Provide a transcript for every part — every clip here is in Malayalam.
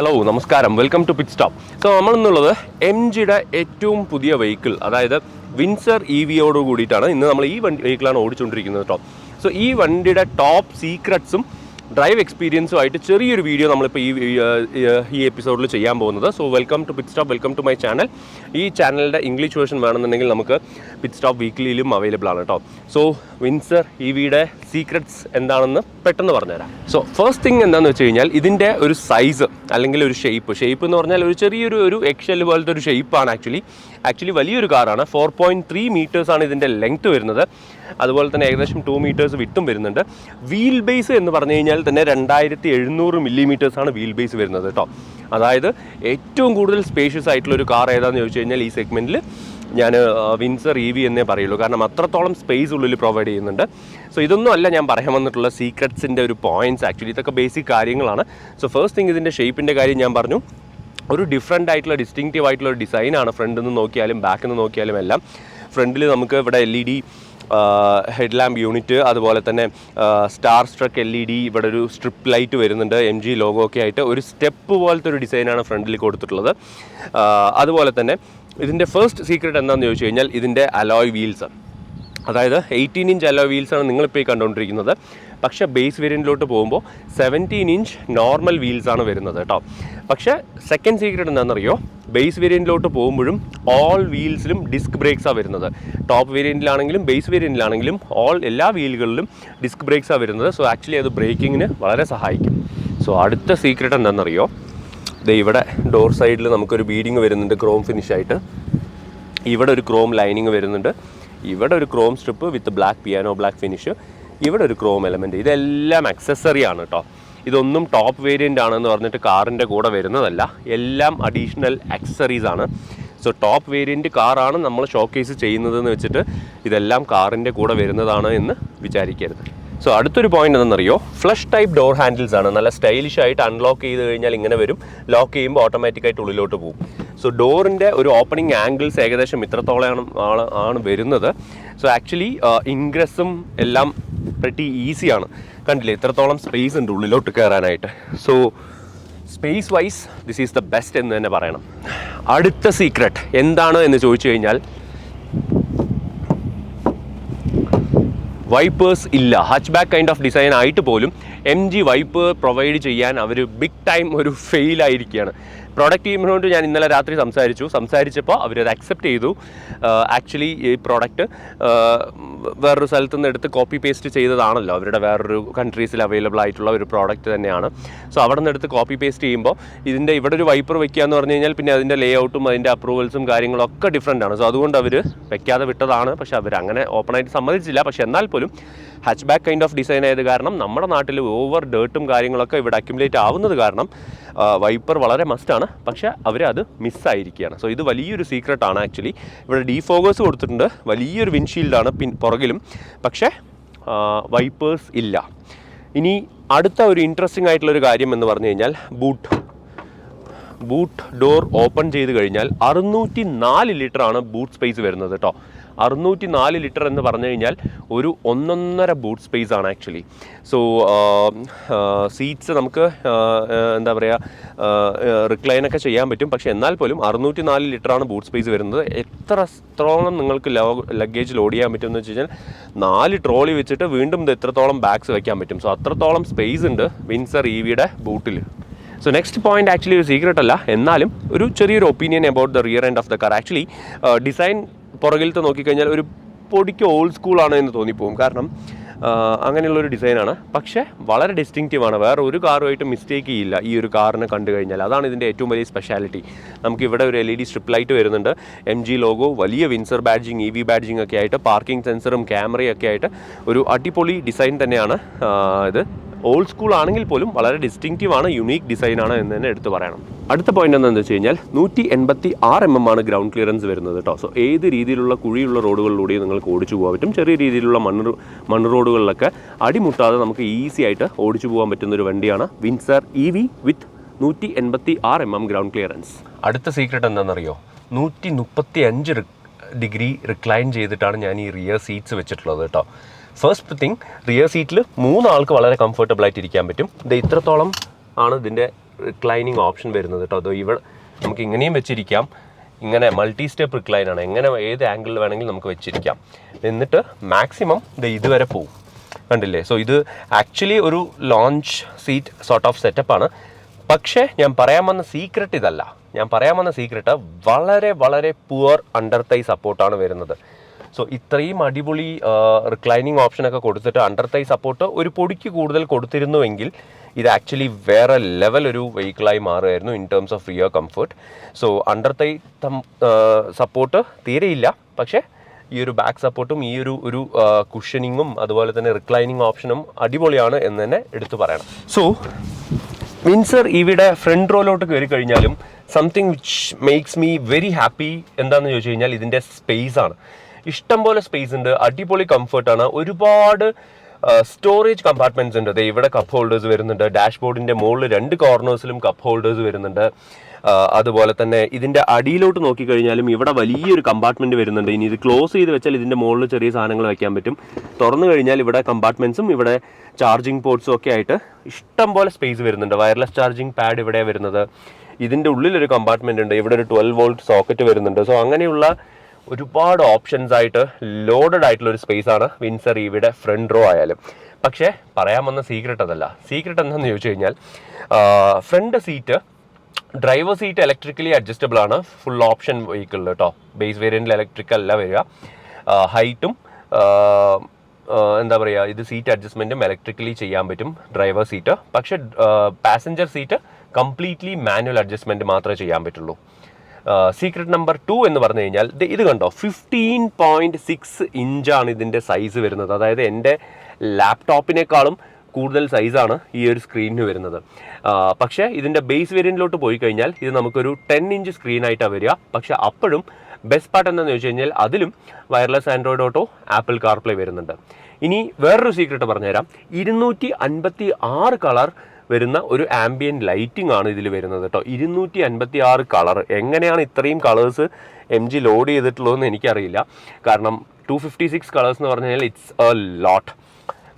ഹലോ നമസ്കാരം. Welcome to pit stop so നമ്മളിന്നുള്ളത് M ജിയുടെ ഏറ്റവും പുതിയ വെഹിക്കിൾ അതായത് വിൻസർ ഇ വിയോട് കൂടിയിട്ടാണ് ഇന്ന് നമ്മൾ ഈ വണ്ടി വെഹിക്കിളാണ് ഓടിച്ചുകൊണ്ടിരിക്കുന്നത് കേട്ടോ സോ ഈ വണ്ടിയുടെ ടോപ്പ് സീക്രട്സും ഡ്രൈവ് എക്സ്പീരിയൻസും ആയിട്ട് ചെറിയൊരു വീഡിയോ നമ്മളിപ്പോൾ ഈ ഈ- എപ്പിസോഡിൽ ചെയ്യാൻ പോകുന്നത്. So welcome to pit stop welcome to my channel ഈ ചാനലിന്റെ ഇംഗ്ലീഷ് വേർഷൻ വേണമെന്നുണ്ടെങ്കിൽ നമുക്ക് പിറ്റ് സ്റ്റോപ്പ് വീക്ക്ലിയിലും അവൈലബിൾ ആണ് കേട്ടോ സോ വിൻസർ ഈ വീടെ സീക്രട്സ് എന്താണെന്ന് പെട്ടെന്ന് പറഞ്ഞുതരാം. സോ ഫസ്റ്റ് തിങ് എന്താണെന്ന് വെച്ച് കഴിഞ്ഞാൽ ഇതിന്റെ ഒരു സൈസ് അല്ലെങ്കിൽ ഒരു ഷേപ്പ് ഷേപ്പ് എന്ന് പറഞ്ഞാൽ ഒരു ചെറിയൊരു ഒരു എക്ഷൽ പോലത്തെ ഒരു ഷേപ്പാണ് ആക്ച്വലി ആക്ച്വലി വലിയൊരു കാറാണ് ഫോർ പോയിന്റ് ത്രീ മീറ്റേഴ്സാണ് ഇതിന്റെ ലെങ്ത്ത് വരുന്നത്. അതുപോലെ തന്നെ ഏകദേശം ടു മീറ്റേഴ്സ് വിട്ടും വരുന്നുണ്ട്. വീൽ ബേസ് എന്ന് പറഞ്ഞു കഴിഞ്ഞാൽ തന്നെ രണ്ടായിരത്തി എഴുന്നൂറ് മില്ലിമീറ്റേഴ്സാണ് വീൽ ബേസ് വരുന്നത് കേട്ടോ. അതായത് ഏറ്റവും കൂടുതൽ സ്പേഷ്യസ് ആയിട്ടുള്ള ഒരു കാർ ഏതാണെന്ന് ചോദിച്ചു കഴിഞ്ഞാൽ ഈ സെഗ്മെന്റിൽ ഞാൻ വിൻസർ ഇ വി എന്നേ പറയുള്ളൂ. കാരണം അത്രത്തോളം സ്പേസ് ഉള്ളിൽ പ്രൊവൈഡ് ചെയ്യുന്നുണ്ട്. സോ ഇതൊന്നും അല്ല ഞാൻ പറയാൻ വന്നിട്ടുള്ള സീക്രട്സിന്റെ ഒരു പോയിന്റ്സ് ആക്ച്വലി ഇതൊക്കെ ബേസിക് കാര്യങ്ങളാണ്. സോ ഫസ്റ്റ് തിങ് ഇതിന്റെ ഷേപ്പിന്റെ കാര്യം ഞാൻ പറഞ്ഞു. ഒരു ഡിഫറെന്റ് ആയിട്ടുള്ള ഡിസ്റ്റിങ്റ്റീവ് ആയിട്ടുള്ള ഒരു ഡിസൈനാണ് ഫ്രണ്ടിൽ നിന്ന് നോക്കിയാലും ബാക്കിൽ നിന്ന് നോക്കിയാലും എല്ലാം. ഫ്രണ്ടിൽ നമുക്ക് ഇവിടെ L E D head lamp unit അതുപോലെ തന്നെ star struck L E D ഇവിടെ ഒരു സ്ട്രിപ്പ് ലൈറ്റ് വരുന്നുണ്ട് എം ജി ലോഗോ ഒക്കെ ആയിട്ട്. ഒരു സ്റ്റെപ്പ് പോലത്തെ ഒരു ഡിസൈനാണ് ഫ്രണ്ടിൽ കൊടുത്തിട്ടുള്ളത്. അതുപോലെ തന്നെ ഇതിന്റെ ഫസ്റ്റ് സീക്രട്ട് എന്താണെന്ന് ചോദിച്ചു കഴിഞ്ഞാൽ ഇതിന്റെ അലോയ് വീൽസ് അതായത് എയ്റ്റീൻ ഇഞ്ച് അലോ വീൽസാണ് നിങ്ങളിപ്പോൾ ഈ കണ്ടുകൊണ്ടിരിക്കുന്നത്. പക്ഷേ ബേസ് വേരിയന്റിലോട്ട് പോകുമ്പോൾ സെവന്റീൻ ഇഞ്ച് നോർമൽ വീൽസാണ് വരുന്നത് കേട്ടോ. പക്ഷേ സെക്കൻഡ് സീക്രട്ട് എന്താണെന്നറിയോ? ബേസ് വേരിയന്റിലോട്ട് പോകുമ്പോഴും ഓൾ വീൽസിലും ഡിസ്ക് ബ്രേക്സാണ് വരുന്നത്. ടോപ്പ് വേരിയന്റിലാണെങ്കിലും ബേസ് വേരിയന്റിലാണെങ്കിലും ഓൾ എല്ലാ വീലുകളിലും ഡിസ്ക് ബ്രേക്സാണ് വരുന്നത്. സോ ആക്ച്വലി അത് ബ്രേക്കിങ്ങിന് വളരെ സഹായിക്കും. സോ അടുത്ത സീക്രട്ട് എന്താണെന്നറിയോ? ഇത് ഇവിടെ ഡോർ സൈഡിൽ നമുക്കൊരു ബീഡിങ് വരുന്നുണ്ട് ക്രോം ഫിനിഷായിട്ട് ഇവിടെ ഒരു ക്രോം ലൈനിങ് വരുന്നുണ്ട്. ഇവിടെ ഒരു chrome strip with black piano black finish ഇവിടെ ഒരു ക്രോം എലമെന്റ് ഇതെല്ലാം അക്സസറി ആണ് കേട്ടോ ഇതൊന്നും ടോപ്പ് വേരിയന്റ് ആണെന്ന് പറഞ്ഞിട്ട് കാറിന്റെ കൂടെ വരുന്നതല്ല. എല്ലാം അഡീഷണൽ അക്സസറീസ് ആണ്. സോ ടോപ്പ് വേരിയന്റ് കാറാണ് നമ്മൾ ഷോക്കേസ് ചെയ്യുന്നതെന്ന് വെച്ചിട്ട് ഇതെല്ലാം കാറിന്റെ കൂടെ വരുന്നതാണ് എന്ന് വിചാരിക്കരുത്. സോ അടുത്തൊരു പോയിന്റ് എന്താണെന്നറിയോ? ഫ്ലഷ് ടൈപ്പ് ഡോർ ഹാൻഡിൽസ് ആണ്. നല്ല സ്റ്റൈലിഷ് ആയിട്ട് അൺലോക്ക് ചെയ്ത് കഴിഞ്ഞാൽ ഇങ്ങനെ വരും. ലോക്ക് ചെയ്യുമ്പോൾ ഓട്ടോമാറ്റിക്കായിട്ട് ഉള്ളിലോട്ട് പോകും. സോ ഡോറിന്റെ ഒരു ഓപ്പണിംഗ് ആംഗിൾസ് ഏകദേശം ഇത്രത്തോളമാണ് ആണ് ആണ് വരുന്നത്. സോ ആക്ച്വലി ഇൻഗ്രസും എല്ലാം പ്രട്ടി ഈസിയാണ് കണ്ടില്ലേ ഇത്രത്തോളം സ്പേസ് ഉണ്ട് ഉള്ളിലോട്ട് കയറാനായിട്ട് so space wise this is the best എന്ന് തന്നെ പറയണം. അടുത്ത സീക്രട്ട് എന്താണ് എന്ന് ചോദിച്ചു കഴിഞ്ഞാൽ വൈപ്പേഴ്സ് ഇല്ല. Hatchback kind of design ആയിട്ട് പോലും എം ജി വൈപ്പ് പ്രൊവൈഡ് ചെയ്യാൻ അവർ ബിഗ് ടൈം ഒരു ഫെയിൽ ആയിരിക്കുകയാണ്. പ്രോഡക്റ്റ് ടീമിനോട് ഞാൻ ഇന്നലെ രാത്രി സംസാരിച്ചു. സംസാരിച്ചപ്പോൾ അവരത് അക്സെപ്റ്റ് ചെയ്തു. ആക്ച്വലി ഈ പ്രോഡക്റ്റ് വേറൊരു സ്ഥലത്തു നിന്ന് എടുത്ത് കോപ്പി പേസ്റ്റ് ചെയ്തതാണല്ലോ. അവരുടെ വേറൊരു കൺട്രീസിൽ അവൈലബിൾ ആയിട്ടുള്ള ഒരു പ്രോഡക്റ്റ് തന്നെയാണ്. സോ അവിടെ നിന്ന് എടുത്ത് കോപ്പി പേസ്റ്റ് ചെയ്യുമ്പോൾ ഇതിന്റെ ഇവിടെ ഒരു വൈപ്പർ വെക്കുക എന്ന് പറഞ്ഞു കഴിഞ്ഞാൽ പിന്നെ അതിന്റെ ലേ ഔട്ടും അതിന്റെ അപ്രൂവൽസും കാര്യങ്ങളൊക്കെ ഡിഫറെന്റ് ആണ്. സോ അതുകൊണ്ട് അവർ വെക്കാതെ വിട്ടതാണ്. പക്ഷേ അവർ അങ്ങനെ ഓപ്പണായിട്ട് സമ്മതിച്ചില്ല. പക്ഷേ എന്നാൽ പോലും hatchback kind of design ആയത് കാരണം നമ്മുടെ നാട്ടിൽ ഓവർ ഡേർട്ടും കാര്യങ്ങളൊക്കെ ഇവിടെ അക്യുമുലേറ്റ് ആവുന്നത് കാരണം വൈപ്പർ വളരെ മസ്റ്റാണ് പക്ഷേ അവർ അത് മിസ്സായിരിക്കുകയാണ് സോ ഇത് വലിയൊരു സീക്രട്ട് ആണ് ആക്ച്വലി ഇവിടെ ഡീഫോഗേഴ്സ് കൊടുത്തിട്ടുണ്ട്. വലിയൊരു വിൻഷീൽഡാണ് പിൻ പുറകിലും. പക്ഷേ വൈപ്പേഴ്സ് ഇല്ല. ഇനി അടുത്ത ഒരു ഇൻട്രസ്റ്റിംഗ് ആയിട്ടുള്ള ഒരു കാര്യം എന്ന് പറഞ്ഞു കഴിഞ്ഞാൽ ബൂട്ട് ബൂട്ട് ഡോർ ഓപ്പൺ ചെയ്ത് കഴിഞ്ഞാൽ അറുന്നൂറ്റി നാല് ലിറ്ററാണ് ബൂട്ട് സ്പേസ് വരുന്നത് കേട്ടോ അറുന്നൂറ്റി നാല് ലിറ്റർ എന്ന് പറഞ്ഞു കഴിഞ്ഞാൽ ഒരു ഒന്നൊന്നര ബൂട്ട് സ്പേസ് ആണ് ആക്ച്വലി സോ സീറ്റ്സ് നമുക്ക് എന്താ പറയുക റിക്ലൈനൊക്കെ ചെയ്യാൻ പറ്റും. പക്ഷേ എന്നാൽ പോലും അറുന്നൂറ്റി നാല് ലിറ്ററാണ് ബൂട്ട് സ്പേസ് വരുന്നത്. എത്ര എത്രത്തോളം നിങ്ങൾക്ക് ലഗേജ് ലോഡ് ചെയ്യാൻ പറ്റുമെന്ന് വെച്ച് കഴിഞ്ഞാൽ നാല് ട്രോളി വെച്ചിട്ട് വീണ്ടും ഇത് എത്രത്തോളം ബാഗ്സ് വെക്കാൻ പറ്റും. സോ അത്രത്തോളം സ്പേസ് ഉണ്ട് വിൻസർ ഇ വിയുടെ ബൂട്ടിൽ. സോ നെക്സ്റ്റ് പോയിന്റ് ആക്ച്വലി ഒരു സീക്രട്ട് അല്ല. എന്നാലും ഒരു ചെറിയൊരു opinion about the rear end of the car actually design പുറകിലത്തെ നോക്കിക്കഴിഞ്ഞാൽ ഒരു പൊടിക്ക് ഓൾഡ് സ്കൂളാണ് എന്ന് തോന്നിപ്പോകും കാരണം അങ്ങനെയുള്ളൊരു ഡിസൈനാണ് പക്ഷേ വളരെ ഡിസ്റ്റിങ്റ്റീവാണ് വേറെ ഒരു കാറുമായിട്ട് മിസ്റ്റേക്ക് ചെയ്യില്ല ഈ ഒരു കാറിനെ കണ്ടു കഴിഞ്ഞാൽ. അതാണ് ഇതിന്റെ ഏറ്റവും വലിയ സ്പെഷ്യാലിറ്റി നമുക്ക് ഇവിടെ ഒരു L E D strip light വരുന്നുണ്ട്. എം ജി ലോഗോ വലിയ Windsor badging E V badging ഒക്കെ ആയിട്ട് പാർക്കിംഗ് സെൻസറും ക്യാമറയും ഒക്കെ ആയിട്ട് ഒരു അടിപൊളി ഡിസൈൻ തന്നെയാണ് ഇത്. ഓൾഡ് സ്കൂൾ ആണെങ്കിൽ പോലും വളരെ ഡിസ്റ്റിങ്റ്റീവ് ആണ് യുണീക്ക് ഡിസൈൻ ആണ് എന്ന് തന്നെ എടുത്തു പറയണം. അടുത്ത പോയിന്റ് എന്താണെന്ന് വെച്ച് കഴിഞ്ഞാൽ നൂറ്റി എൺപത്തി ആറ് എം എം ആണ് ഗ്രൗണ്ട് ക്ലിയറൻസ് വരുന്നത് കേട്ടോ സോ ഏത് രീതിയിലുള്ള കുഴിയുള്ള റോഡുകളിലൂടെയും നിങ്ങൾക്ക് ഓടിച്ചു പോകാൻ പറ്റും? ചെറിയ രീതിയിലുള്ള മണ്ണ് മണ്ണ് റോഡുകളിലൊക്കെ അടിമുട്ടാതെ നമുക്ക് ഈസി ആയിട്ട് ഓടിച്ചു പോകാൻ പറ്റുന്ന ഒരു വണ്ടിയാണ് വിൻസർ ഇ വി വിത്ത് നൂറ്റി എൺപത്തി ആറ് എം എം ഗ്രൗണ്ട് ക്ലിയറൻസ് അടുത്ത സീക്രട്ട് എന്താണെന്നറിയോ? നൂറ്റി മുപ്പത്തി അഞ്ച് ഡിഗ്രി റിക്ലൈൻ ചെയ്തിട്ടാണ് ഞാൻ ഈ റിയർ സീറ്റ്സ് വെച്ചിട്ടുള്ളത് കേട്ടോ ഫസ്റ്റ് തിങ് റിയർ സീറ്റിൽ മൂന്നാൾക്ക് വളരെ കംഫർട്ടബിൾ ആയിട്ട് ഇരിക്കാൻ പറ്റും. ഇത് ഇത്രത്തോളം ആണ് ഇതിന്റെ റിക്ലൈനിങ് ഓപ്ഷൻ വരുന്നത് കേട്ടോ അതോ ഇവിടെ നമുക്ക് ഇങ്ങനെയും വെച്ചിരിക്കാം. ഇങ്ങനെ മൾട്ടി സ്റ്റെപ്പ് റിക്ലൈൻ ആണ്. എങ്ങനെ ഏത് ആംഗിളിൽ വേണമെങ്കിലും നമുക്ക് വെച്ചിരിക്കാം. എന്നിട്ട് മാക്സിമം ഇത് ഇതുവരെ പോവും. കണ്ടില്ലേ? സോ ഇത് ആക്ച്വലി ഒരു lounge seat sort of setup ആണ്. പക്ഷേ ഞാൻ പറയാൻ വന്ന സീക്രട്ട് ഇതല്ല. ഞാൻ പറയാൻ വന്ന സീക്രട്ട് വളരെ വളരെ പുവർ അണ്ടർ തൈ സപ്പോർട്ടാണ് വരുന്നത്. സോ ഇത്രയും അടിപൊളി റിക്ലൈനിങ് ഓപ്ഷനൊക്കെ കൊടുത്തിട്ട് അണ്ടർ തൈ സപ്പോർട്ട് ഒരു പൊടിക്ക് കൂടുതൽ കൊടുത്തിരുന്നുവെങ്കിൽ ഇത് ആക്ച്വലി വേറെ ലെവൽ ഒരു വെഹിക്കിളായി മാറുമായിരുന്നു in terms of rear comfort so under thigh support തീരെയില്ല പക്ഷേ ഈ ഒരു ബാക്ക് സപ്പോർട്ടും ഈ ഒരു ഒരു കുഷനിങ്ങും അതുപോലെ തന്നെ റിക്ലൈനിങ് ഓപ്ഷനും അടിപൊളിയാണ് എന്ന് തന്നെ എടുത്തു പറയണം. സോ മിൻസർ ഇവിടെ ഫ്രണ്ട് റോയിലോട്ട് കയറി കഴിഞ്ഞാലും something which makes me very happy എന്താണെന്ന് ചോദിച്ചു കഴിഞ്ഞാൽ ഇതിന്റെ സ്പേസ് ആണ്. ഇഷ്ടം പോലെ സ്പേസ് ഉണ്ട്. അടിപൊളി കംഫർട്ടാണ് ഒരുപാട് സ്റ്റോറേജ് കമ്പാർട്ട്മെന്റ്സ് ഉണ്ട്. അതെ ഇവിടെ കപ്പ് ഹോൾഡേഴ്സ് വരുന്നുണ്ട്. ഡാഷ്ബോർഡിന്റെ മുകളിൽ രണ്ട് കോർണേഴ്സിലും കപ്പ് ഹോൾഡേഴ്സ് വരുന്നുണ്ട്. അതുപോലെ തന്നെ ഇതിന്റെ അടിയിലോട്ട് നോക്കിക്കഴിഞ്ഞാലും ഇവിടെ വലിയൊരു കമ്പാർട്ട്മെന്റ് വരുന്നുണ്ട്. ഇനി ഇത് ക്ലോസ് ചെയ്ത് വെച്ചാൽ ഇതിന്റെ മുകളിൽ ചെറിയ സാധനങ്ങൾ വെക്കാൻ പറ്റും. തുറന്നു കഴിഞ്ഞാൽ ഇവിടെ കമ്പാർട്ട്മെന്റ്സും ഇവിടെ ചാർജിങ് പോർട്സും ഒക്കെ ആയിട്ട് ഇഷ്ടം പോലെ സ്പേസ് വരുന്നുണ്ട്. വയർലെസ് ചാർജിങ് പാഡ് ഇവിടെ വരുന്നത്. ഇതിന്റെ ഉള്ളിലൊരു കമ്പാർട്ട്മെന്റ് ഉണ്ട്. ഇവിടെ ഒരു ട്വൽവ് വോൾട്ട് സോക്കറ്റ് വരുന്നുണ്ട്. സോ അങ്ങനെയുള്ള ഒരുപാട് ഓപ്ഷൻസ് ആയിട്ട് ലോഡഡ് ആയിട്ടുള്ള ഒരു സ്പേസ് ആണ് വിൻസർ ഇവിടെ ഫ്രണ്ട് റോ ആയാലും. പക്ഷേ പറയാൻ വന്ന സീക്രട്ട് അതല്ല. സീക്രട്ട് എന്താണെന്ന് ചോദിച്ചു കഴിഞ്ഞാൽ front seat driver seat electrically adjustable ആണ്. ഫുൾ ഓപ്ഷൻ വെഹിക്കിളിൽ കേട്ടോ ബേസ് വേരിയന്റിൽ ഇലക്ട്രിക്കൽ അല്ല വരിക. ഹൈറ്റും എന്താ പറയുക ഇത് സീറ്റ് അഡ്ജസ്റ്റ്മെന്റും ഇലക്ട്രിക്കലി ചെയ്യാൻ പറ്റും ഡ്രൈവർ സീറ്റ് പക്ഷേ passenger seat completely manual adjustment മാത്രമേ ചെയ്യാൻ പറ്റുള്ളൂ. സീക്രട്ട് നമ്പർ ടു എന്ന് പറഞ്ഞു കഴിഞ്ഞാൽ ഇത് കണ്ടോ? ഫിഫ്റ്റീൻ പോയിന്റ് സിക്സ് ഇഞ്ചാണ് ഇതിന്റെ സൈസ് വരുന്നത്. അതായത് എന്റെ ലാപ്ടോപ്പിനേക്കാളും കൂടുതൽ സൈസാണ് ഈ ഒരു സ്ക്രീനിന് വരുന്നത്. പക്ഷേ ഇതിന്റെ ബേസ് വേരിയന്റിലോട്ട് പോയി കഴിഞ്ഞാൽ ഇത് നമുക്കൊരു ടെൻ ഇഞ്ച് സ്ക്രീനായിട്ടാണ് വരിക. പക്ഷേ അപ്പോഴും ബെസ്റ്റ് പാർട്ട് എന്താണെന്ന് ചോദിച്ചു കഴിഞ്ഞാൽ അതിലും wireless Android auto Apple CarPlay വരുന്നുണ്ട്. ഇനി വേറൊരു സീക്രട്ട് പറഞ്ഞുതരാം. ഇരുന്നൂറ്റി അൻപത്തി ആറ് കളർ വരുന്ന ഒരു ആംബിയൻ ലൈറ്റിംഗ് ആണ് ഇതിൽ വരുന്നത് കേട്ടോ. ഇരുന്നൂറ്റി അൻപത്തി ആറ് കളർ എങ്ങനെയാണ് ഇത്രയും കളേഴ്സ് എം ജി ലോഡ് ചെയ്തിട്ടുള്ളതെന്ന് എനിക്കറിയില്ല. കാരണം ടു ഫിഫ്റ്റി സിക്സ് കളേഴ്സ് എന്ന് പറഞ്ഞു കഴിഞ്ഞാൽ ഇറ്റ്സ് എ ലോട്ട്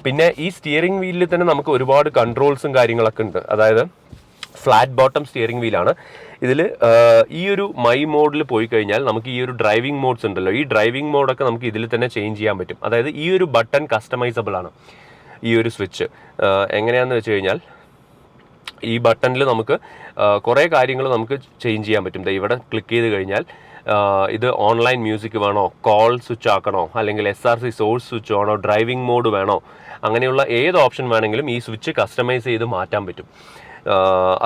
പിന്നെ ഈ സ്റ്റിയറിംഗ് വീലിൽ തന്നെ നമുക്ക് ഒരുപാട് കൺട്രോൾസും കാര്യങ്ങളൊക്കെ ഉണ്ട്. അതായത് ഫ്ലാറ്റ് ബോട്ടം സ്റ്റിയറിംഗ് വീലാണ് ഇതിൽ ഈ ഒരു മൈ മോഡിൽ പോയി കഴിഞ്ഞാൽ നമുക്ക് ഈ ഒരു ഡ്രൈവിംഗ് മോഡ്സ് ഉണ്ടല്ലോ. ഈ ഡ്രൈവിംഗ് മോഡൊക്കെ നമുക്ക് ഇതിൽ തന്നെ ചേഞ്ച് ചെയ്യാൻ പറ്റും. അതായത് ഈ ഒരു ബട്ടൺ കസ്റ്റമൈസബിൾ ആണ്. ഈ ഒരു സ്വിച്ച് എങ്ങനെയാണെന്ന് വെച്ച് കഴിഞ്ഞാൽ ഈ ബട്ടണിൽ നമുക്ക് കുറേ കാര്യങ്ങൾ നമുക്ക് ചേഞ്ച് ചെയ്യാൻ പറ്റും. ഇവിടെ ക്ലിക്ക് ചെയ്ത് കഴിഞ്ഞാൽ ഇത് ഓൺലൈൻ മ്യൂസിക് വേണോ കോൾ സ്വിച്ച് ആക്കണോ അല്ലെങ്കിൽ S R C source switch വേണോ ഡ്രൈവിംഗ് മോഡ് വേണോ അങ്ങനെയുള്ള ഏത് ഓപ്ഷൻ വേണമെങ്കിലും ഈ സ്വിച്ച് കസ്റ്റമൈസ് ചെയ്ത് മാറ്റാൻ പറ്റും.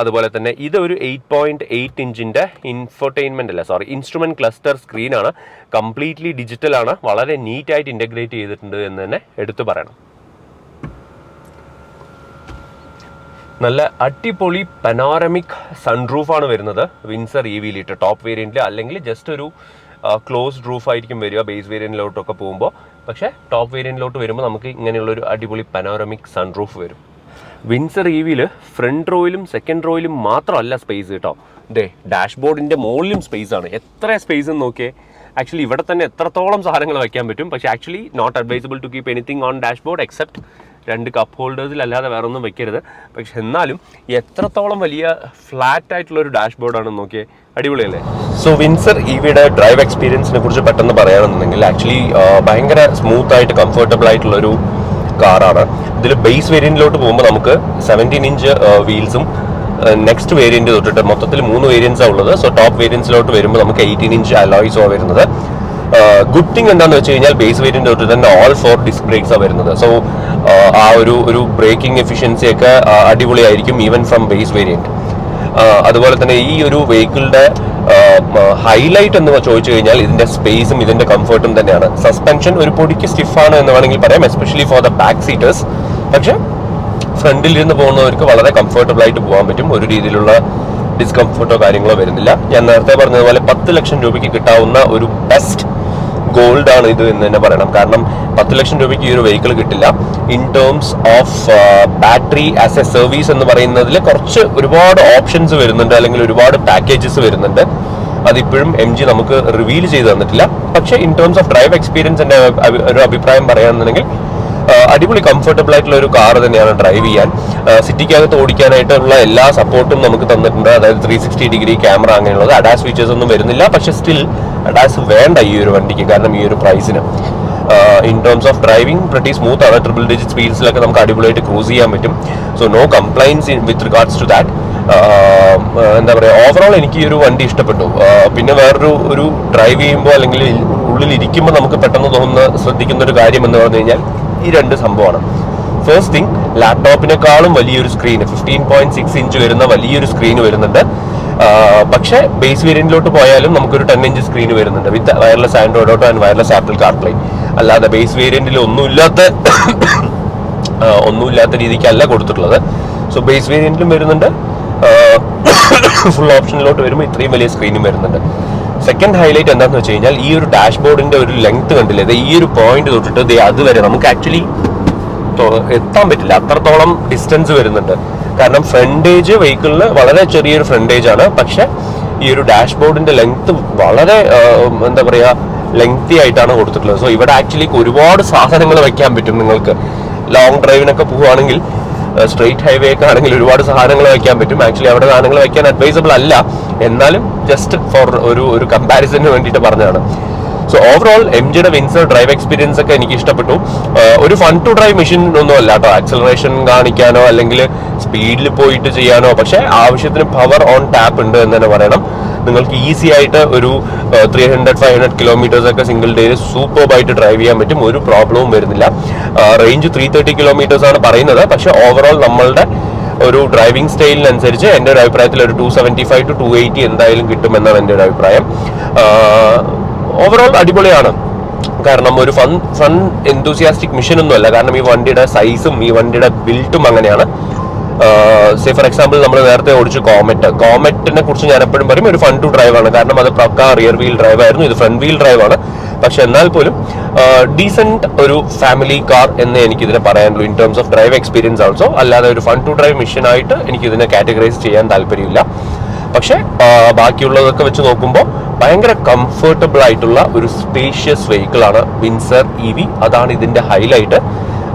അതുപോലെ തന്നെ ഇതൊരു എയ്റ്റ് പോയിന്റ് എയ്റ്റ് ഇഞ്ചിന്റെ ഇൻഫർടൈൻമെന്റ് അല്ല സോറി ഇൻസ്ട്രുമെന്റ് ക്ലസ്റ്റർ സ്ക്രീനാണ് കംപ്ലീറ്റ്ലി ഡിജിറ്റലാണ് വളരെ നീറ്റായിട്ട് ഇന്റഗ്രേറ്റ് ചെയ്തിട്ടുണ്ട് എന്ന് തന്നെ എടുത്തു പറയണം. നല്ല അടിപൊളി പനോറമിക് സൺറൂഫാണ് വരുന്നത്. വിൻസർ ഇ വിയിലിട്ട് ടോപ്പ് വേരിയന്റിൽ അല്ലെങ്കിൽ ജസ്റ്റ് ഒരു ക്ലോസ്ഡ് റൂഫ് ആയിരിക്കും വരിക ബേസ് വേരിയന്റിലോട്ടൊക്കെ പോകുമ്പോൾ പക്ഷേ ടോപ്പ് വേരിയന്റിലോട്ട് വരുമ്പോൾ നമുക്ക് ഇങ്ങനെയുള്ളൊരു അടിപൊളി പനോറമിക് സൺറൂഫ് വരും. വിൻസർ ഇ വിയിൽ ഫ്രണ്ട് റോയിലും സെക്കൻഡ് റോയിലും മാത്രമല്ല സ്പേസ് കേട്ടോ. ദേ ഡാഷ്ബോർഡിന്റെ മുകളിലും സ്പേസ് ആണ്. എത്ര സ്പേസ് എന്ന് നോക്കിയേ. ആക്ച്വലി ഇവിടെ തന്നെ എത്രത്തോളം സാധനങ്ങൾ വയ്ക്കാൻ പറ്റും. പക്ഷേ actually not advisable to keep anything on dashboard except രണ്ട് കപ്പ് ഹോൾഡേഴ്സിൽ അല്ലാതെ വേറെ ഒന്നും വെക്കരുത്. പക്ഷെ എന്നാലും എത്രത്തോളം വലിയ ഫ്ലാറ്റ് ആയിട്ടുള്ള ഒരു ഡാഷ്ബോർഡാണെന്ന് നോക്കിയേ അടിപൊളിയല്ലേ? സോ വിൻസർ ഇവിടെ ഡ്രൈവ് എക്സ്പീരിയൻസിനെ കുറിച്ച് പെട്ടെന്ന് പറയുകയാണെന്നുണ്ടെങ്കിൽ ആക്ച്വലി ഭയങ്കര സ്മൂത്ത് ആയിട്ട് കംഫർട്ടബിൾ ആയിട്ടുള്ള ഒരു കാറാണ് ഇതിൽ ബേസ് വേരിയന്റിലോട്ട് പോകുമ്പോൾ നമുക്ക് സെവന്റീൻ ഇഞ്ച് വീൽസും നെക്സ്റ്റ് വേരിയന്റ് തൊട്ടിട്ട് മൊത്തത്തിൽ മൂന്ന് വേരിയൻസാണ് ഉള്ളത്. സോ ടോപ്പ് വേരിയൻസിലോട്ട് വരുമ്പോൾ നമുക്ക് എയ്റ്റീൻ ഇഞ്ച് അലോയ്സോ വരുന്നത്. ഗുഡ് തിങ് എന്താണെന്ന് വെച്ച് കഴിഞ്ഞാൽ ബേസ് വേരിയന്റ് തൊട്ട് തന്നെ ഓൾ ഫോർ ഡിസ്ക് ബ്രേക്സ് ആണ് വരുന്നത്. സോ ആ ഒരു ഒരു ബ്രേക്കിംഗ് എഫിഷ്യൻസി ഒക്കെ അടിപൊളിയായിരിക്കും ഈവൻ ഫ്രം ബേസ് വേരിയന്റ് അതുപോലെ തന്നെ ഈ ഒരു വെഹിക്കിളിന്റെ ഹൈലൈറ്റ് എന്ന് ചോദിച്ചു കഴിഞ്ഞാൽ ഇതിന്റെ സ്പേസും ഇതിന്റെ കംഫർട്ടും തന്നെയാണ്. സസ്പെൻഷൻ ഒരു പൊടിക്ക് സ്റ്റിഫാണ് എന്ന് വേണമെങ്കിൽ പറയാം especially for the back seaters പക്ഷെ ഫ്രണ്ടിൽ ഇരുന്ന് പോകുന്നവർക്ക് വളരെ കംഫർട്ടബിൾ ആയിട്ട് പോകാൻ പറ്റും. ഒരു രീതിയിലുള്ള ഡിസ്കംഫർട്ടോ കാര്യങ്ങളോ വരുന്നില്ല. ഞാൻ നേരത്തെ പറഞ്ഞതുപോലെ പത്ത് ലക്ഷം രൂപയ്ക്ക് കിട്ടാവുന്ന ഒരു ബെസ്റ്റ് ഗോൾഡ് ആണ് ഇത് എന്ന് തന്നെ പറയണം. കാരണം പത്ത് ലക്ഷം രൂപയ്ക്ക് ഈ ഒരു വെഹിക്കിൾ കിട്ടില്ല. In terms of battery as a service എന്ന് പറയുന്നതിൽ കുറച്ച് ഒരുപാട് ഓപ്ഷൻസ് വരുന്നുണ്ട് അല്ലെങ്കിൽ ഒരുപാട് പാക്കേജസ് വരുന്നുണ്ട്. അതിപ്പോഴും എം ജി നമുക്ക് റിവീൽ ചെയ്ത് തന്നിട്ടില്ല. പക്ഷേ in terms of drive experience എന്റെ ഒരു അഭിപ്രായം പറയുകയാണെന്നുണ്ടെങ്കിൽ അടിപൊളി കംഫർട്ടബിൾ ആയിട്ടുള്ള ഒരു കാർ തന്നെയാണ് ഡ്രൈവ് ചെയ്യാൻ. സിറ്റിക്കകത്ത് ഓടിക്കാനായിട്ടുള്ള എല്ലാ സപ്പോർട്ടും നമുക്ക് തന്നിട്ടുണ്ട്. അതായത് ത്രീ സിക്സ്റ്റി ഡിഗ്രി ക്യാമറ അങ്ങനെയുള്ളത്. അഡാസ് ഫീച്ചേഴ്സ് ഒന്നും വരുന്നില്ല. പക്ഷെ സ്റ്റിൽ അഡാസ് വേണ്ട ഈ ഒരു വണ്ടിക്ക്. കാരണം ഈ ഒരു പ്രൈസിന് in terms of driving pretty smooth ആണ്. ട്രിപ്പിൾ ഡിജിറ്റ് സ്പീഡ്സിലൊക്കെ നമുക്ക് അടിപൊളിയായിട്ട് ക്രൂസ് ചെയ്യാൻ പറ്റും. So no complaints in with regards to that എന്താ പറയുക ഓവറോൾ എനിക്ക് ഈ ഒരു വണ്ടി ഇഷ്ടപ്പെട്ടു. പിന്നെ വേറൊരു ഒരു ഡ്രൈവ് ചെയ്യുമ്പോൾ അല്ലെങ്കിൽ ഉള്ളിൽ ഇരിക്കുമ്പോൾ നമുക്ക് പെട്ടെന്ന് തോന്നുന്ന ശ്രദ്ധിക്കുന്ന ഒരു കാര്യം എന്ന് പറഞ്ഞു കഴിഞ്ഞാൽ ഈ രണ്ട് സംഭവമാണ്. ഫസ്റ്റ് തിങ് ലാപ്ടോപ്പിനെക്കാളും വലിയൊരു screen fifteen point six inch വരുന്ന വലിയൊരു സ്ക്രീൻ വരുന്നുണ്ട്. പക്ഷേ ബേസ് വേരിയന്റിലോട്ട് പോയാലും നമുക്കൊരു ടെൻ ഇഞ്ച് സ്ക്രീൻ വരുന്നുണ്ട് with wireless Android auto and wireless Apple CarPlay അല്ലാതെ ബേസ് വേരിയന്റിൽ ഒന്നുമില്ലാത്ത ഒന്നുമില്ലാത്ത രീതിക്കല്ല കൊടുത്തിട്ടുള്ളത്. സോ ബേസ് വേരിയന്റിലും വരുന്നുണ്ട്. ഫുൾ ഓപ്ഷനിലോട്ട് വരുമ്പോൾ ഇത്രയും വലിയ സ്ക്രീനും വരുന്നുണ്ട്. സെക്കൻഡ് ഹൈലൈറ്റ് എന്താണെന്ന് വെച്ച് കഴിഞ്ഞാൽ ഈ ഒരു ഡാഷ്ബോർഡിന്റെ ഒരു ലെങ്ത് കണ്ടില്ലേ? ഈ ഒരു പോയിന്റ് തൊട്ടിട്ട് അതുവരെ നമുക്ക് ആക്ച്വലി എത്താൻ പറ്റില്ല. അത്രത്തോളം ഡിസ്റ്റൻസ് വരുന്നുണ്ട്. കാരണം ഫ്രണ്ടേജ് വെഹിക്കിളിന് വളരെ ചെറിയൊരു ഫ്രണ്ടേജ് ആണ്. പക്ഷെ ഈ ഒരു ഡാഷ്ബോർഡിന്റെ ലെങ്ത് വളരെ എന്താ പറയാ ലെങ്തി ആയിട്ടാണ് കൊടുത്തിട്ടുള്ളത്. സോ ഇവിടെ ആക്ച്വലി ഒരുപാട് സാധനങ്ങൾ വെക്കാൻ പറ്റും നിങ്ങൾക്ക്. ലോങ് ഡ്രൈവിനൊക്കെ പോവുകയാണെങ്കിൽ സ്ട്രെയിറ്റ് ഹൈവേ ഒക്കെ ആണെങ്കിൽ ഒരുപാട് സാധനങ്ങൾ വയ്ക്കാൻ പറ്റും. ആക്ച്വലി അവിടെ സാധനങ്ങൾ വയ്ക്കാൻ അഡ്വൈസബിൾ അല്ല. എന്നാലും ജസ്റ്റ് ഫോർ ഒരു ഒരു കമ്പാരിസണിന് വേണ്ടിയിട്ട് പറഞ്ഞതാണ്. സോ ഓവറോൾ എം ജിയുടെ വിൻസർ ഡ്രൈവ് എക്സ്പീരിയൻസ് ഒക്കെ എനിക്ക് ഇഷ്ടപ്പെട്ടു. ഒരു ഫൺ ടു ഡ്രൈവ് മെഷീൻ ഒന്നും അല്ല കേട്ടോ. ആക്സലറേഷൻ കാണിക്കാനോ അല്ലെങ്കിൽ സ്പീഡിൽ പോയിട്ട് ചെയ്യാനോ. പക്ഷേ ആവശ്യത്തിന് പവർ ഓൺ ടാപ്പ് ഉണ്ട് എന്ന് തന്നെ പറയണം. നിങ്ങൾക്ക് ഈസി ആയിട്ട് ഒരു three hundred five hundred kilometres ഒക്കെ സിംഗിൾ ഡേയിൽ സൂപ്പർബായിട്ട് ഡ്രൈവ് ചെയ്യാൻ പറ്റും. ഒരു പ്രോബ്ലവും വരുന്നില്ല. റേഞ്ച് ത്രീ തേർട്ടി കിലോമീറ്റേഴ്സ് ആണ് പറയുന്നത്. പക്ഷേ ഓവറോൾ നമ്മളുടെ ഒരു ഡ്രൈവിംഗ് സ്റ്റൈലിനനുസരിച്ച് എന്റെ ഒരു അഭിപ്രായത്തിൽ ഒരു two seventy five to two eighty എന്തായാലും കിട്ടുമെന്നാണ് എന്റെ ഒരു അഭിപ്രായം. ഓവറോൾ അടിപൊളിയാണ്. കാരണം ഒരു ഫൺ ഫൺ എന്തൂസിയാസ്റ്റിക് മിഷൻ ഒന്നുമല്ല. കാരണം ഈ വണ്ടിയുടെ സൈസും ഈ വണ്ടിയുടെ ബിൽറ്റും അങ്ങനെയാണ്. സേ ഫോർ എക്സാമ്പിൾ നമ്മൾ നേരത്തെ ഓടിച്ചു കോമറ്റ്. കോമറ്റിനെ കുറിച്ച് ഞാൻ എപ്പോഴും പറയും ഒരു ഫൺ ടു ഡ്രൈവ് ആണ്. കാരണം അത് പക്ക റിയർ വീൽ ഡ്രൈവ് ആയിരുന്നു ഇത് ഫ്രണ്ട് വീൽ ഡ്രൈവ് ആണ്. പക്ഷെ എന്നാൽ പോലും ഡീസെന്റ് ഒരു ഫാമിലി കാർ എന്ന് എനിക്ക് ഇതിനെ പറയാനുള്ളൂ in terms of drive experience also അല്ലാതെ ഒരു ഫൺ ടു ഡ്രൈവ് മിഷൻ ആയിട്ട് എനിക്ക് ഇതിനെ കാറ്റഗറൈസ് ചെയ്യാൻ താല്പര്യമില്ല. പക്ഷേ ബാക്കിയുള്ളതൊക്കെ വെച്ച് നോക്കുമ്പോൾ ഭയങ്കര കംഫർട്ടബിൾ ആയിട്ടുള്ള ഒരു സ്പേഷ്യസ് വെഹിക്കിൾ ആണ് വിൻസർ ഇ വി അതാണ് ഇതിന്റെ ഹൈലൈറ്റ്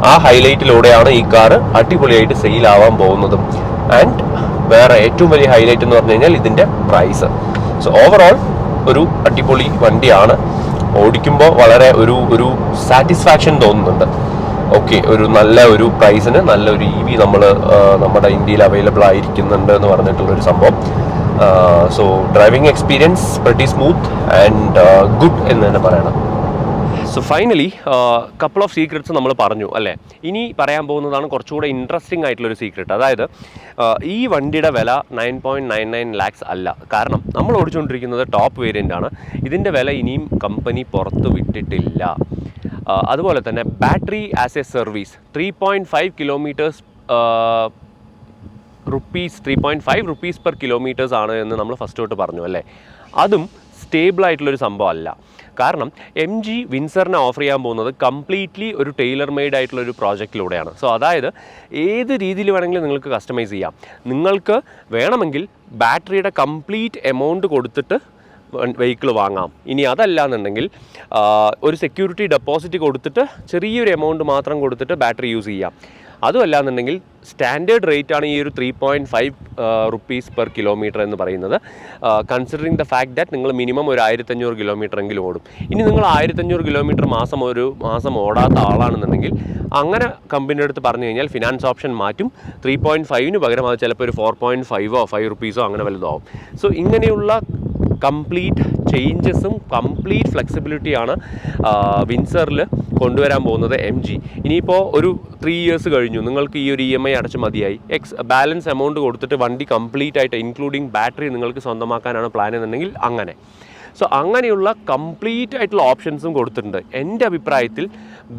ആ ഹൈലൈറ്റിലൂടെയാണ് ഈ കാർ അടിപൊളിയായിട്ട് സെയിൽ ആവാൻ പോകുന്നത്. ആൻഡ് വേറെ ഏറ്റവും വലിയ ഹൈലൈറ്റ് എന്ന് പറഞ്ഞു കഴിഞ്ഞാൽ ഇതിന്റെ പ്രൈസ് സോ ഓവറോൾ ഒരു അടിപൊളി വണ്ടിയാണ്. ഓടിക്കുമ്പോൾ വളരെ ഒരു ഒരു സാറ്റിസ്ഫാക്ഷൻ തോന്നുന്നുണ്ട്. ഓക്കെ ഒരു നല്ല ഒരു പ്രൈസിന് നല്ലൊരു ഇ വി നമ്മൾ നമ്മുടെ ഇന്ത്യയിൽ അവൈലബിൾ ആയിരിക്കുന്നുണ്ട് എന്ന് പറഞ്ഞിട്ടുള്ളൊരു സംഭവം. So driving experience pretty smooth and good എന്ന് തന്നെ പറയണം. So finally couple of secrets നമ്മൾ പറഞ്ഞു അല്ലേ? ഇനി പറയാൻ പോകുന്നതാണ് കുറച്ചുകൂടെ ഇൻട്രസ്റ്റിംഗ് ആയിട്ടുള്ളൊരു സീക്രട്ട് അതായത് ആ, ഈ വണ്ടിയുടെ വില nine point nine nine lakhs അല്ല. കാരണം നമ്മൾ ഓടിച്ചുകൊണ്ടിരിക്കുന്നത് ടോപ്പ് വേരിയന്റ് ആണ്. ഇതിന്റെ വില ഇനിയും കമ്പനി പുറത്ത് വിട്ടിട്ടില്ല. ആ, അതുപോലെ തന്നെ battery as a service three point five kilometres rupees three point five rupees per kilometres ആണ് എന്ന് നമ്മൾ ഫസ്റ്റ് തൊട്ട് പറഞ്ഞു അല്ലേ? അതും സ്റ്റേബിൾ ആയിട്ടുള്ളൊരു സംഭവമല്ല. കാരണം എം ജി വിൻസറിനെ ഓഫർ ചെയ്യാൻ പോകുന്നത് കംപ്ലീറ്റ്ലി ഒരു ടൈലർ മെയ്ഡ് ആയിട്ടുള്ള ഒരു പ്രോജക്റ്റിലൂടെയാണ്. സോ അതായത് ഏത് രീതിയിൽ വേണമെങ്കിലും നിങ്ങൾക്ക് കസ്റ്റമൈസ് ചെയ്യാം. നിങ്ങൾക്ക് വേണമെങ്കിൽ ബാറ്ററിയുടെ കംപ്ലീറ്റ് എമൗണ്ട് കൊടുത്തിട്ട് വെഹിക്കിൾ വാങ്ങാം. ഇനി അതല്ല എന്നുണ്ടെങ്കിൽ ഒരു സെക്യൂരിറ്റി ഡെപ്പോസിറ്റ് കൊടുത്തിട്ട് ചെറിയൊരു എമൗണ്ട് മാത്രം കൊടുത്തിട്ട് ബാറ്ററി യൂസ് ചെയ്യാം. അതുമല്ല എന്നുണ്ടെങ്കിൽ സ്റ്റാൻഡേർഡ് റേറ്റ് ആണ് ഈ ഒരു three point five rupees per kilometre എന്ന് പറയുന്നത്. കൺസിഡറിങ് ദ ഫാക്ട് ദാറ്റ് നിങ്ങൾ മിനിമം ഒരു ആയിരത്തഞ്ഞൂറ് കിലോമീറ്റർ എങ്കിലും ഓടും. ഇനി നിങ്ങൾ ആയിരത്തഞ്ഞൂറ് കിലോമീറ്റർ മാസം ഒരു മാസം ഓടാത്ത ആളാണെന്നുണ്ടെങ്കിൽ അങ്ങനെ കമ്പനിയുടെ അടുത്ത് പറഞ്ഞു കഴിഞ്ഞാൽ ഫിനാൻസ് ഓപ്ഷൻ മാറ്റും. ത്രീ പോയിന്റ് ഫൈവിന് പകരം അത് ചിലപ്പോൾ ഒരു ഫോർ പോയിന്റ് ഫൈവോ ഫൈവ് റുപ്പീസോ അങ്ങനെ വലുതാവും. സോ ഇങ്ങനെയുള്ള കംപ്ലീറ്റ് ചേഞ്ചസും കംപ്ലീറ്റ് ഫ്ലെക്സിബിലിറ്റിയാണ് വിൻസറിൽ കൊണ്ടുവരാൻ പോകുന്നത് എം ജി ഇനിയിപ്പോൾ ഒരു ത്രീ ഇയേഴ്സ് കഴിഞ്ഞു. നിങ്ങൾക്ക് ഈ ഒരു ഇ എം ഐ അടച്ച് മതിയായി. എക്സ് ബാലൻസ് എമൗണ്ട് കൊടുത്തിട്ട് വണ്ടി കംപ്ലീറ്റ് ആയിട്ട് ഇൻക്ലൂഡിങ് ബാറ്ററി നിങ്ങൾക്ക് സ്വന്തമാക്കാനാണ് പ്ലാൻ എന്നുണ്ടെങ്കിൽ അങ്ങനെ. സോ അങ്ങനെയുള്ള കംപ്ലീറ്റ് ആയിട്ടുള്ള ഓപ്ഷൻസും കൊടുത്തിട്ടുണ്ട്. എന്റെ അഭിപ്രായത്തിൽ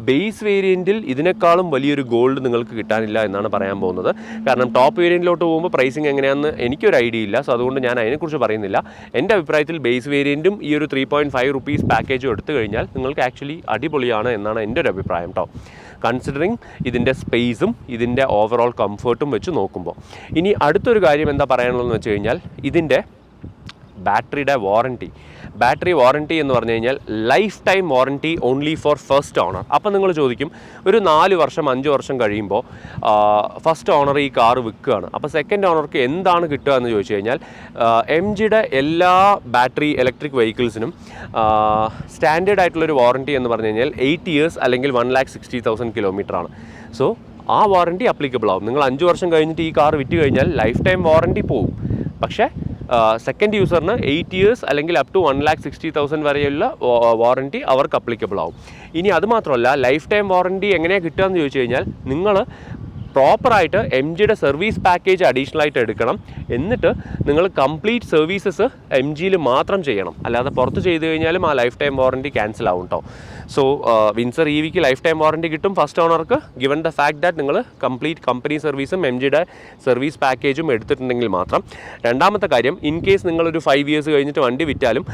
ബേസ് വേരിയന്റിൽ ഇതിനേക്കാളും വലിയൊരു ഗോൾഡ് നിങ്ങൾക്ക് കിട്ടാനില്ല എന്നാണ് പറയാൻ പോകുന്നത്. കാരണം ടോപ്പ് വേരിയന്റിലോട്ട് പോകുമ്പോൾ പ്രൈസിങ് എങ്ങനെയാണെന്ന് എനിക്കൊരു ഐഡിയ ഇല്ല. സോ അതുകൊണ്ട് ഞാൻ അതിനെക്കുറിച്ച് പറയുന്നില്ല. എന്റെ അഭിപ്രായത്തിൽ ബേസ് വേരിയന്റും ഈ ഒരു ത്രീ പോയിന്റ് ഫൈവ് റുപ്പീസ് പാക്കേജും എടുത്തു കഴിഞ്ഞാൽ നിങ്ങൾക്ക് ആക്ച്വലി അടിപൊളിയാണ് എന്നാണ് എന്റെ ഒരു അഭിപ്രായം കേട്ടോ കൺസിഡറിങ് ഇതിന്റെ സ്പേസും ഇതിന്റെ ഓവറോൾ കംഫർട്ടും വെച്ച് നോക്കുമ്പോൾ. ഇനി അടുത്തൊരു കാര്യം എന്താ പറയാനുള്ളതെന്ന് വെച്ച് കഴിഞ്ഞാൽ ഇതിന്റെ ബാറ്ററിയുടെ വാറണ്ടി. ബാറ്ററി വാറണ്ടി എന്ന് പറഞ്ഞു കഴിഞ്ഞാൽ life time warranty only for first owner അപ്പം നിങ്ങൾ ചോദിക്കും ഒരു നാല് വർഷം അഞ്ച് വർഷം കഴിയുമ്പോൾ ഫസ്റ്റ് ഓണർ ഈ കാർ വിൽക്കുകയാണ്. അപ്പോൾ സെക്കൻഡ് ഓണർക്ക് എന്താണ് കിട്ടുക എന്ന് ചോദിച്ചു കഴിഞ്ഞാൽ എം ജിയുടെ എല്ലാ ബാറ്ററി ഇലക്ട്രിക് വെഹിക്കിൾസിനും സ്റ്റാൻഡേർഡ് ആയിട്ടുള്ളൊരു വാറണ്ടി എന്ന് പറഞ്ഞു കഴിഞ്ഞാൽ എയ്റ്റ് ഇയേഴ്സ് അല്ലെങ്കിൽ one lakh sixty thousand kilometre ആണ്. സോ ആ വാറണ്ടി അപ്ലിക്കബിൾ ആവും. നിങ്ങൾ അഞ്ച് വർഷം കഴിഞ്ഞിട്ട് ഈ കാർ വിറ്റ് കഴിഞ്ഞാൽ ലൈഫ് ടൈം വാറണ്ടി പോവും. പക്ഷേ സെക്കൻഡ് യൂസറിന് എയ്റ്റ് ഇയേഴ്സ് അല്ലെങ്കിൽ up to one lakh sixty thousand വരെയുള്ള വാറണ്ടി അവർക്ക് അപ്ലിക്കബിൾ ആവും. ഇനി അത് മാത്രമല്ല ലൈഫ് ടൈം വാറണ്ടി എങ്ങനെയാണ് കിട്ടുക എന്ന് ചോദിച്ചു കഴിഞ്ഞാൽ നിങ്ങൾ പ്രോപ്പറായിട്ട് എം ജിയുടെ സർവീസ് പാക്കേജ് അഡീഷണൽ ആയിട്ട് എടുക്കണം. എന്നിട്ട് നിങ്ങൾ കംപ്ലീറ്റ് സർവീസസ് എം ജിയിൽ മാത്രം ചെയ്യണം. അല്ലാതെ പുറത്ത് ചെയ്തു കഴിഞ്ഞാലും ആ ലൈഫ് ടൈം വാറണ്ടി ക്യാൻസൽ ആവും കേട്ടോ സോ വിൻസർ ഇ വിക്ക് ലൈഫ് ടൈം വാറണ്ടി കിട്ടും. ഫസ്റ്റ് ഓണർക്ക് ഗിവൺ ദ ഫാക്ട് ദാറ്റ് നിങ്ങൾ കംപ്ലീറ്റ് കമ്പനി സർവീസും എം ജിയുടെ സർവീസ് പാക്കേജും എടുത്തിട്ടുണ്ടെങ്കിൽ മാത്രം. രണ്ടാമത്തെ കാര്യം ഇൻ കേസ് നിങ്ങളൊരു ഫൈവ് ഇയേഴ്സ് കഴിഞ്ഞിട്ട് വണ്ടി വിറ്റാലും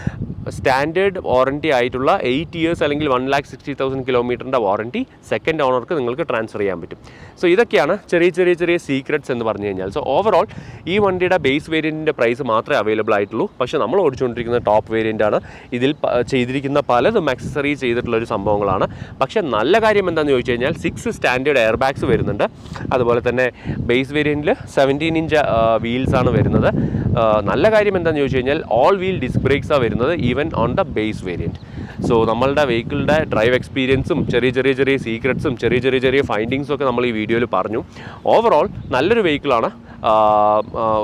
സ്റ്റാൻഡേർഡ് വാറണ്ടി ആയിട്ടുള്ള എയ്റ്റ് ഇയേഴ്സ് അല്ലെങ്കിൽ വൺ ലാക്ക് സിക്സ്റ്റി തൗസൻഡ് കിലോമീറ്ററിന്റെ വാറണ്ടി സെക്കൻഡ് ഓണർക്ക് നിങ്ങൾക്ക് ട്രാൻസ്ഫർ ചെയ്യാൻ പറ്റും. സോ ഇതൊക്കെയാണ് ചെറിയ ചെറിയ ചെറിയ സീക്രറ്റ്സ് എന്ന് പറഞ്ഞു കഴിഞ്ഞാൽ. സോ ഓവറോൾ ഈ വണ്ടിയുടെ ബേസ് വേരിയന്റിന്റെ പ്രൈസ് മാത്രമേ അവൈലബിൾ ആയിട്ടുള്ളൂ. പക്ഷേ നമ്മൾ ഓടിച്ചുകൊണ്ടിരിക്കുന്ന ടോപ്പ് വേരിയന്റ് ആണ്. ഇതിൽ ചെയ്തിരിക്കുന്ന പലതും അക്സസറി ചെയ്തിട്ടുള്ള ഒരു സംഭവങ്ങളാണ്. പക്ഷേ നല്ല കാര്യം എന്താണെന്ന് ചോദിച്ചു കഴിഞ്ഞാൽ സിക്സ് സ്റ്റാൻഡേർഡ് എയർ ബാഗ്സ് വരുന്നുണ്ട്. അതുപോലെ തന്നെ ബേസ് വേരിയന്റിൽ സെവന്റീൻ ഇഞ്ച് വീൽസ് ആണ് വരുന്നത്. നല്ല കാര്യം എന്താണെന്ന് ചോദിച്ചു കഴിഞ്ഞാൽ ഓൾ വീൽ ഡിസ്ക് ബ്രേക്സ് ആണ് വരുന്നത് even on the base variant so നമ്മളുടെ വെഹിക്കിളിന്റെ ഡ്രൈവ് എക്സ്പീരിയൻസും ചെറിയ ചെറിയ ചെറിയ സീക്രട്ട്സും ചെറിയ ചെറിയ ചെറിയ ഫൈൻഡിങ്സും ഒക്കെ നമ്മൾ ഈ വീഡിയോയിൽ പറഞ്ഞു. ഓവറോൾ നല്ലൊരു വെഹിക്കിളാണ്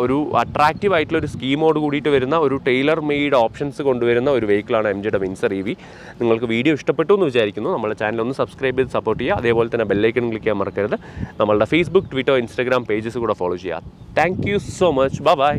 ഒരു അട്രാക്റ്റീവ് ആയിട്ടുള്ള ഒരു സ്കീമോട് കൂടിയിട്ട് വരുന്ന ഒരു ടൈലർ മെയ്ഡ് ഓപ്ഷൻസ് കൊണ്ടുവരുന്ന ഒരു വെഹിക്കിളാണ് എം ജിയുടെ വിൻസർ ഇ വി നിങ്ങൾക്ക് വീഡിയോ ഇഷ്ടപ്പെട്ടു എന്ന് വിചാരിക്കുന്നു. നമ്മുടെ ചാനൽ ഒന്ന് സബ്സ്ക്രൈബ് ചെയ്ത് സപ്പോർട്ട് ചെയ്യുക. അതേപോലെ തന്നെ ബെല്ലൈക്കൺ ക്ലിക്ക് ചെയ്യാൻ മറക്കരുത്. നമ്മളുടെ ഫേസ്ബുക്ക് ട്വിറ്റർ ഇൻസ്റ്റാഗ്രാം പേജസ് കൂടെ ഫോളോ ചെയ്യുക. Thank you so much bye